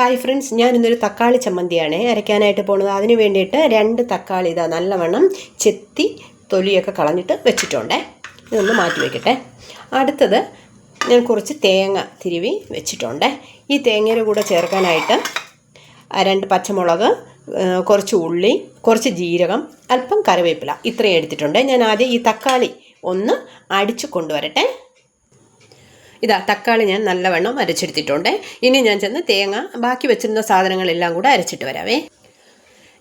Hi friends ഞാൻ ഇന്നൊരു തക്കാളി ചമ്മന്തിയാണ് അരയ്ക്കാനായിട്ട് പോണത് അതിന് വേണ്ടിയിട്ട് രണ്ട് തക്കാളി ഇതാ നല്ലവണ്ണം ചെത്തി തൊലിയൊക്കെ കളഞ്ഞിട്ട് വെച്ചിട്ടുണ്ടേ. ഇതൊന്ന് മാറ്റി വയ്ക്കട്ടെ അടുത്തത് ഞാൻ കുറച്ച് തേങ്ങ തിരുവി വെച്ചിട്ടുണ്ടേ. ഈ തേങ്ങയുടെ കൂടെ ചേർക്കാനായിട്ട് രണ്ട് പച്ചമുളക് കുറച്ച് ഉള്ളി കുറച്ച് ജീരകം അല്പം കറിവേപ്പില ഇത്രയും എടുത്തിട്ടുണ്ട്. ഞാൻ ആദ്യം ഈ തക്കാളി ഒന്ന് അടിച്ചു കൊണ്ടുവരട്ടെ. ഇതാ തക്കാളി ഞാൻ നല്ലവണ്ണം അരച്ചെടുത്തിട്ടുണ്ട്. ഇനി ഞാൻ ചെന്ന് തേങ്ങ ബാക്കി വെച്ചിരുന്ന സാധനങ്ങളെല്ലാം കൂടെ അരച്ചിട്ട് വരാവേ.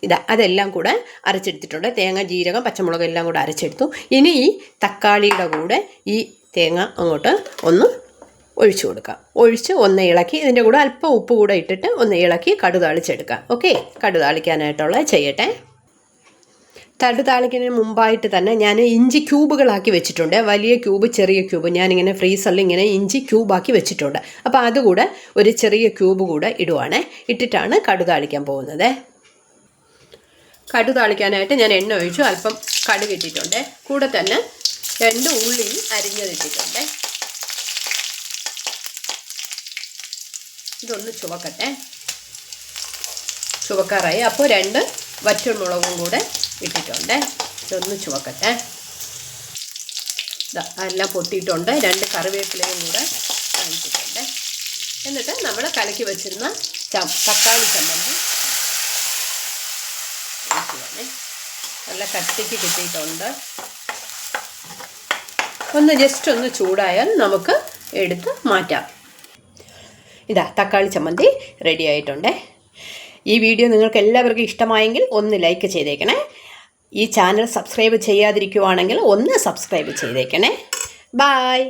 ഇതാ അതെല്ലാം കൂടെ അരച്ചെടുത്തിട്ടുണ്ട്. തേങ്ങ ജീരകം പച്ചമുളക് എല്ലാം കൂടെ അരച്ചെടുത്തു. ഇനി ഈ തക്കാളിയുടെ കൂടെ ഈ തേങ്ങ അങ്ങോട്ട് ഒന്ന് ഒഴിച്ചു കൊടുക്കുക ഒഴിച്ച് ഒന്ന് ഇളക്കി ഇതിന്റെ കൂടെ അല്പം ഉപ്പ് കൂടെ ഇട്ടിട്ട് ഒന്ന് ഇളക്കി കടുതാളിച്ചെടുക്കാം ഓക്കെ? കടുതാളിക്കാനായിട്ടുള്ള ചെയ്യട്ടെ. തടു താളിക്കുന്നതിന് മുമ്പായിട്ട് തന്നെ ഞാൻ ഇഞ്ചി ക്യൂബുകളാക്കി വെച്ചിട്ടുണ്ട്. വലിയ ക്യൂബ് ചെറിയ ക്യൂബ്. ഞാനിങ്ങനെ ഫ്രീസറിൽ ഇങ്ങനെ ഇഞ്ചി ക്യൂബാക്കി വെച്ചിട്ടുണ്ട്. അപ്പോൾ അതുകൂടെ ഒരു ചെറിയ ക്യൂബ് കൂടെ ഇടുവാണ്. ഇട്ടിട്ടാണ് കടു താളിക്കാൻ പോകുന്നത്. കടു താളിക്കാനായിട്ട് ഞാൻ എണ്ണ ഒഴിച്ചു. അല്പം കടുക് ഇട്ടിട്ടുണ്ട് കൂടെ തന്നെ രണ്ട് ഉള്ളി അരിഞ്ഞതിട്ടിട്ടുണ്ട് ഇതൊന്ന് ചുവക്കട്ടെ. ചുവക്കാറായി. അപ്പോൾ രണ്ട് വറ്റൽമുളകും കൂടെ ഇട്ടിട്ടുണ്ട്. ഇതൊന്ന് ചുവക്കട്ടെ. എല്ലാം പൊട്ടിയിട്ടുണ്ട്. രണ്ട് കറിവേപ്പിലയും കൂടെ കാണിച്ചിട്ടുണ്ട്. എന്നിട്ട് നമ്മൾ കലക്കി വെച്ചിരുന്ന തക്കാളി ചമ്മന്തി. നല്ല കട്ടിക്ക് കിട്ടിയിട്ടുണ്ട്. ഒന്ന് ജസ്റ്റ് ഒന്ന് ചൂടായാൽ നമുക്ക് എടുത്ത് മാറ്റാം. ഇതാ തക്കാളി ചമ്മന്തി റെഡി ആയിട്ടുണ്ട്. ഈ വീഡിയോ നിങ്ങൾക്ക് എല്ലാവർക്കും ഇഷ്ടമായെങ്കിൽ ഒന്ന് ലൈക്ക് ചെയ്തേക്കണേ. ഈ ചാനൽ സബ്സ്ക്രൈബ് ചെയ്യാതിരിക്കുവാണെങ്കിൽ ഒന്ന് സബ്സ്ക്രൈബ് ചെയ്തേക്കണേ. ബായ്